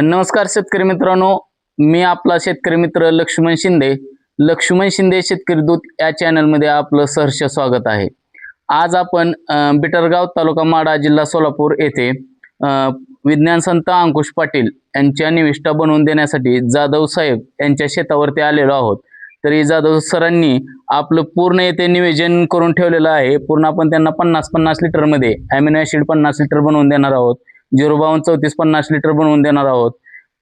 नमस्कार शेतकरी मित्रांनो. मी आपला शेतकरी मित्र लक्ष्मण शिंदे. लक्ष्मण शिंदे शेतकरी दूत या चॅनलमध्ये आपलं सहर्ष स्वागत आहे. आज आपण बिटरगाव तालुका माडा जिल्हा सोलापूर येथे विज्ञान संत अंकुश पाटील यांच्या निविष्ठा बनवून देण्यासाठी जाधव साहेब यांच्या शेतावरती आलेलो आहोत. तरी जाधव सरांनी आपलं पूर्ण येथे नियोजन करून ठेवलेलं आहे. पूर्ण आपण त्यांना पन्नास पन्नास लिटरमध्ये ॲमिनो ॲसिड पन्नास लिटर बनवून देणार आहोत. झिरो बावन्न चौतीस पन्नास लिटर बनवून देणार आहोत.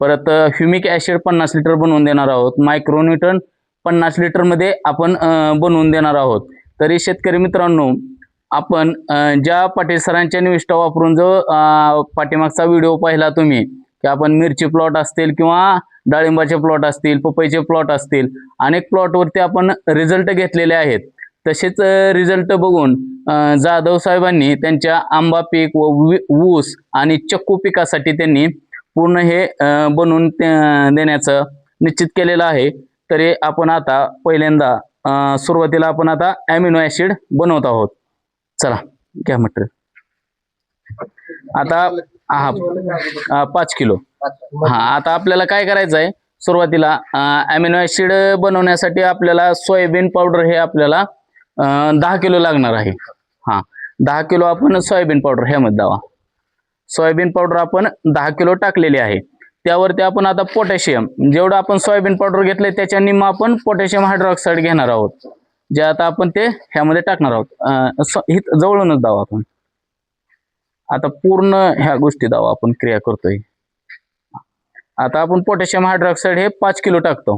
परत ह्युमिक ॲसिड पन्नास लिटर बनवून देणार आहोत. मायक्रोन्यूटन पन्नास लिटरमध्ये आपण बनवून देणार आहोत. तरी शेतकरी मित्रांनो आपण ज्या पाटील सरांच्या निविष्ठा वापरून जो पाठीमागचा व्हिडिओ पाहिला तुम्ही की आपण मिरची प्लॉट असतील किंवा डाळिंबाचे प्लॉट असतील पपईचे प्लॉट असतील अनेक प्लॉटवरती आपण रिझल्ट घेतलेले आहेत. तसेच रिझल्ट बघून जाधव साहेबांनी त्यांच्या आंबा पीक व ऊस आणि चक्कू पिकासाठी त्यांनी पूर्ण हे बनवून देण्याचं निश्चित केलेलं आहे. तरी आपण आता पहिल्यांदा सुरुवातीला आपण आता ॲमिनो ऍसिड बनवत आहोत. चला घ्या मटेरियल. आता हा पाच किलो. हा आता आपल्याला काय करायचं आहे? सुरुवातीला अमिनो ॲसिड बनवण्यासाठी आपल्याला सोयाबीन पावडर हे आपल्याला दहा किलो लागणार आहे. हा. दहा किलो आपण सोयाबीन पावडर ह्यामध्ये दावा. सोयाबीन पावडर आपण दहा किलो टाकलेली आहे. त्यावरती आपण आता पोटॅशियम जेवढं आपण सोयाबीन पावडर घेतलं त्याच्या निम्म आपण पोटॅशियम हायड्रॉक्साईड घेणार आहोत. जे आता आपण ते ह्यामध्ये टाकणार आहोत. हित जवळूनच दावा आपण. आता पूर्ण ह्या गोष्टी दावा आपण क्रिया करतोय. आता आपण पोटॅशियम हायड्रॉक्साईड हे पाच किलो टाकतो.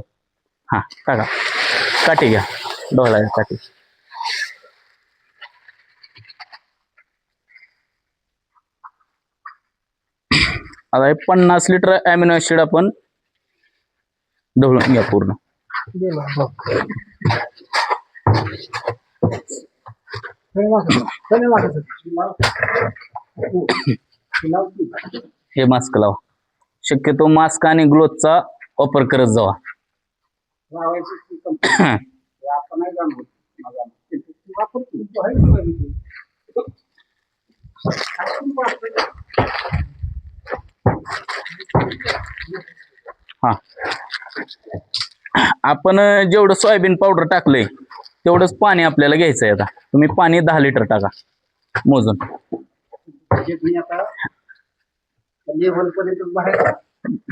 हा टाका. काठी घ्या. डोळा काठी. आता हे पन्नास लिटर अॅमिनो ऍसिड आपण ढवळून घ्या पूर्ण हे मास्क लावा शक्यतो मास्क आणि ग्लोथचा वापर करत जावा हा आपण जेवढं सोयाबीन पावडर टाकलंय तेवढंच पाणी आपल्याला घ्यायचंय आता. तुम्ही पाणी दहा लिटर टाका मोजून.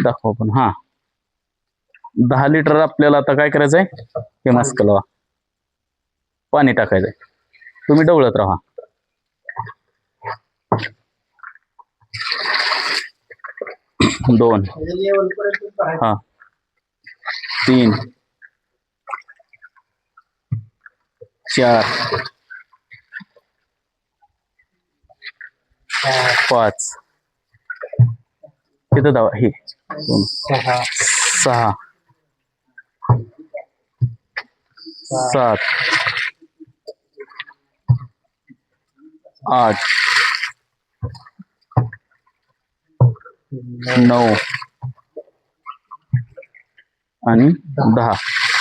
दाखवा आपण हा. दहा लिटर आपल्याला आता काय करायचंय? हे मास्क लावा. पाणी टाकायचंय. तुम्ही डवळत राहा. दोन. हा. तीन. चार. पाच. तिथं दावा हे. सहा. सात. आठ. नऊ. आणि दहा.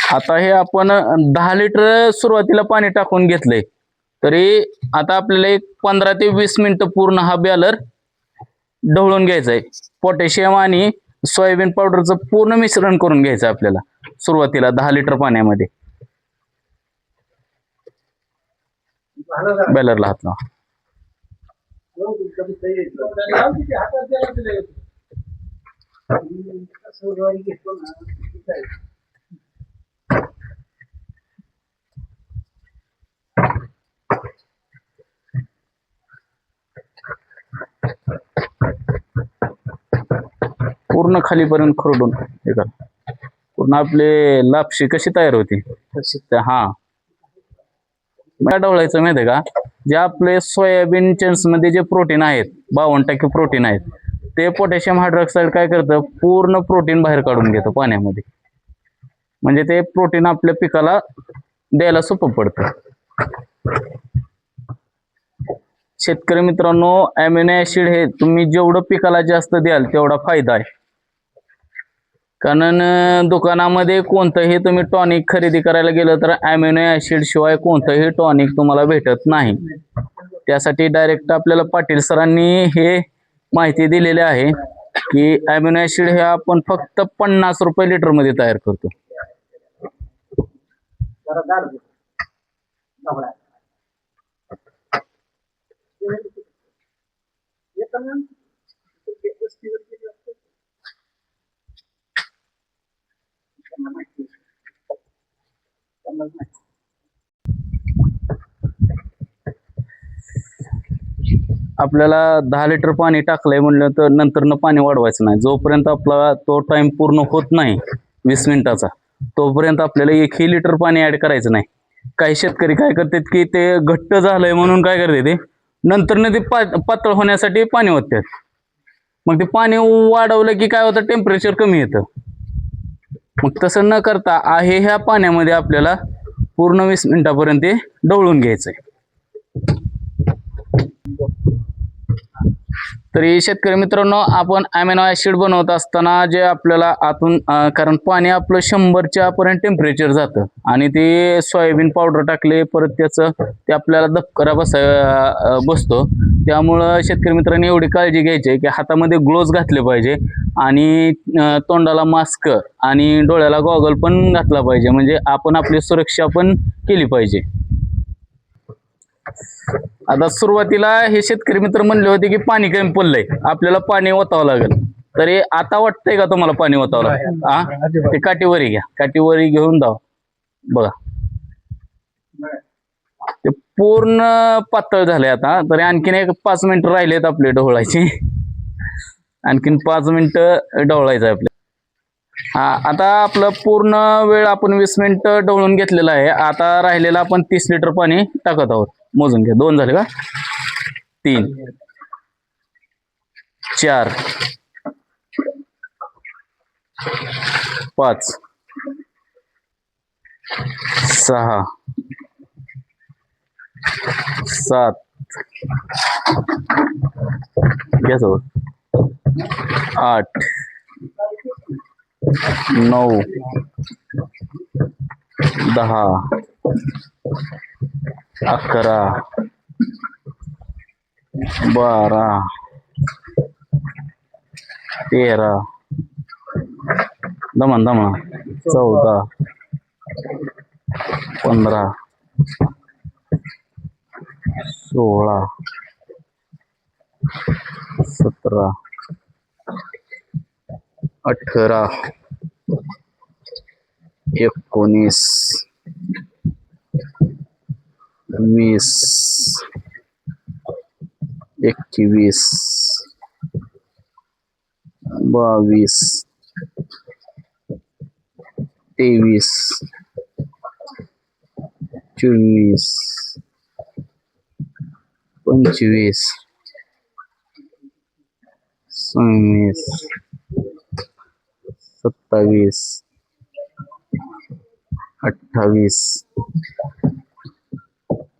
आता हे आपण दहा लिटर सुरुवातीला पाणी टाकून घेतलंय. तरी आता आपल्याला एक पंधरा ते वीस मिनिटं पूर्ण हा बॅलर ढवळून घ्यायचा आहे. पोटॅशियम आणि सोयाबीन पावडरचं पूर्ण मिश्रण करून घ्यायचं आपल्याला सुरुवातीला दहा लिटर पाण्यामध्ये. बॅलरला हात लावा. पूर्ण खालीपर्यंत खरडून हे करा. पूर्ण आपले लापशी कशी तयार होती? हा. काय ढवळायचं माहितीये का? जे आपले सोयाबीन मध्ये जे प्रोटीन आहेत बावन्न टक्के प्रोटीन आहेत ते पोटॅशियम हायड्रॉक्साईड काय करतं? पूर्ण प्रोटीन बाहेर काढून घेतं पाण्यामध्ये. म्हणजे ते प्रोटीन आपल्या पिकाला द्यायला सोपं पडतं. शेतकरी मित्रांनो अॅमिनो ऍसिड हे तुम्ही जेवढं पिकाला जास्त द्याल तेवढा फायदा आहे. कारण दुकानामध्ये कोणतंही तुम्ही टॉनिक खरेदी करायला गेलं तर ॲम्युनो ॲसिड शिवाय कोणतंही टॉनिक तुम्हाला भेटत नाही. त्यासाठी डायरेक्ट आपल्याला पाटील सरांनी हे माहिती दिलेली आहे की ॲम्युनो ॲसिड हे आपण फक्त पन्नास रुपये लिटरमध्ये तयार करतो जरा दार दे. ढवळा. येतं ना? ते वस्तीवर गेलं असतं. त्यांना माहिती त्यांनाच माहिती. आपल्याला दहा लिटर पाणी टाकलंय म्हणलं तर नंतरनं पाणी वाढवायचं नाही. जोपर्यंत आपला तो टाइम पूर्ण होत नाही वीस मिनिटाचा तोपर्यंत आपल्याला एकही लिटर पाणी ऍड करायचं नाही. काही शेतकरी काय करतात की ते घट्ट झालंय म्हणून काय करते ते नंतरनं ते पातळ होण्यासाठी पाणी ओततात. मग ते पाणी वाढवलं की काय होतं? टेम्परेचर कमी येतं. मग तसं न करता आहे ह्या पाण्यामध्ये आपल्याला पूर्ण वीस मिनिटापर्यंत ते ढवळून घ्यायचंय. तरी शेतकरी मित्रांनो आपण अॅमिनो ऍसिड बनवत असताना जे आपल्याला आतून कारण पाणी आपलं शंभरच्या पर्यंत टेम्परेचर जातं. आणि ते सोयाबीन पावडर टाकले परत त्याचं ते आपल्याला दबकरा बसाय बसतो. त्यामुळं शेतकरी मित्रांनी एवढी काळजी घ्यायची की हातामध्ये ग्लोव्ज घातले पाहिजे. आणि तोंडाला मास्क आणि डोळ्याला गॉगल पण घातला पाहिजे. म्हणजे आपण आपली सुरक्षा पण केली पाहिजे. आता सुरुवातीला हे शेतकरी मित्र म्हणले होते की पाणी कमी पडलंय. आपल्याला पाणी ओतावं लागेल. तरी आता वाटतंय का तुम्हाला पाणी ओतावं लागेल? हा ते काठीवरी घ्या. काठीवरी घेऊन जाव. बघा. ते पूर्ण पातळ झाले आता. तरी आणखीन एक पाच मिनिटं राहिलेत आपले ढवळायचे आणखीन पाच मिनिटं डवळायचं आहे आपले. हा आता आपलं पूर्ण वेळ आपण वीस मिनिटं डवळून घेतलेला आहे. आता राहिलेलं आपण तीस लिटर पाणी टाकत आहोत. मोजून घ्या. दोन झाले का? तीन. चार. पाच. सहा. सात. घ्या सोबत. आठ नऊ दहा अकरा बारा तेरा दमन दमन चौदा पंधरा सोळा सतरा अठरा. एकोणीस. वीस. एकवीस. बावीस. तेवीस. चोवीस. पंचवीस. सव्वीस. सत्तावीस अठ्ठावीस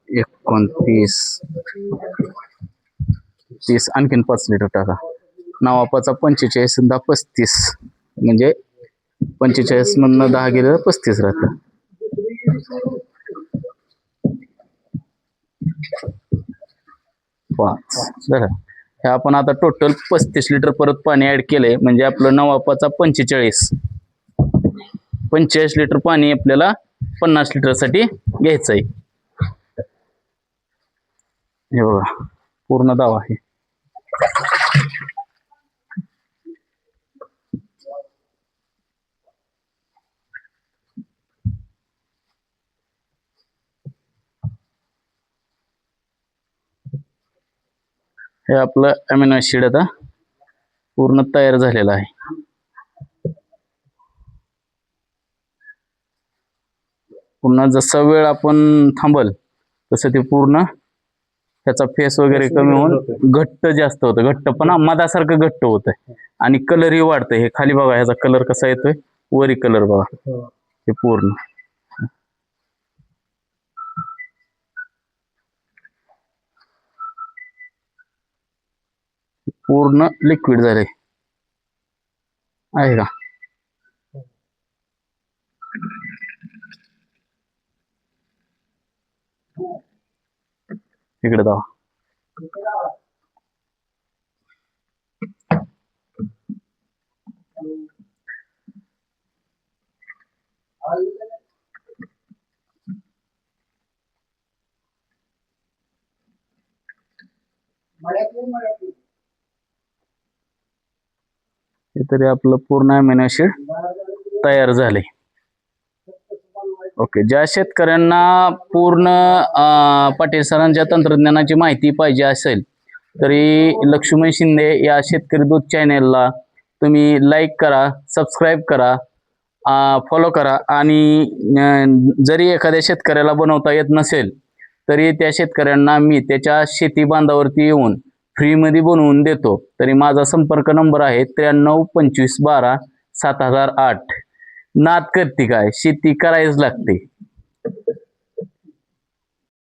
एकोणतीस तीस आणखीन पाच लिटर टाका. नावापाचा पंचेचाळीस दहा पस्तीस. म्हणजे पंचेचाळीस मधनं दहा गेलं पस्तीस राहतं. पाच. बरं. हे आपण आता टोटल पस्तीस लिटर परत पाणी ऍड केलंय. म्हणजे आपलं नवापाचा पंचेचाळीस. पंचेचाळीस लिटर पाणी आपल्याला पन्नास लिटरसाठी घ्यायचं आहे हे बघा पूर्ण दावा आहे. हे आपलं अमिनो ऍसिड आता पूर्ण तयार झालेलं आहे. पुन्हा जसा वेळ आपण थांबल तसं ते पूर्ण त्याचा फेस वगैरे कमी होऊन घट्ट जास्त होतं. घट्टपणा मधासारखं घट्ट होतंय. आणि कलरही वाढतंय. हे खाली बघा ह्याचा कलर कसा येतोय? वरी कलर बघा. हे पूर्ण. पूर्ण लिक्विड झाले आहे का इकडे जावा मळ्यातून मळ्यातून हे तरी आपलं पूर्ण अमिनो ऍसिड तयार झाले. ओके ज्या शेतकऱ्यांना पूर्ण पाटील सरांच्या तंत्रज्ञानाची माहिती पाहिजे असेल तरी लक्ष्मण शिंदे या शेतकरी दूध चॅनेलला तुम्ही लाईक करा सबस्क्राईब करा फॉलो करा आणि जरी एखाद्या शेतकऱ्याला बनवता येत नसेल तरी त्या शेतकऱ्यांना मी त्याच्या शेती बांधावरती येऊन फ्रीमध्ये बनवून देतो. तरी माझा संपर्क नंबर आहे त्र्याण्णव पंचवीस बारा सात हजार आठ. नाद करते काय? शेती करायच लागते.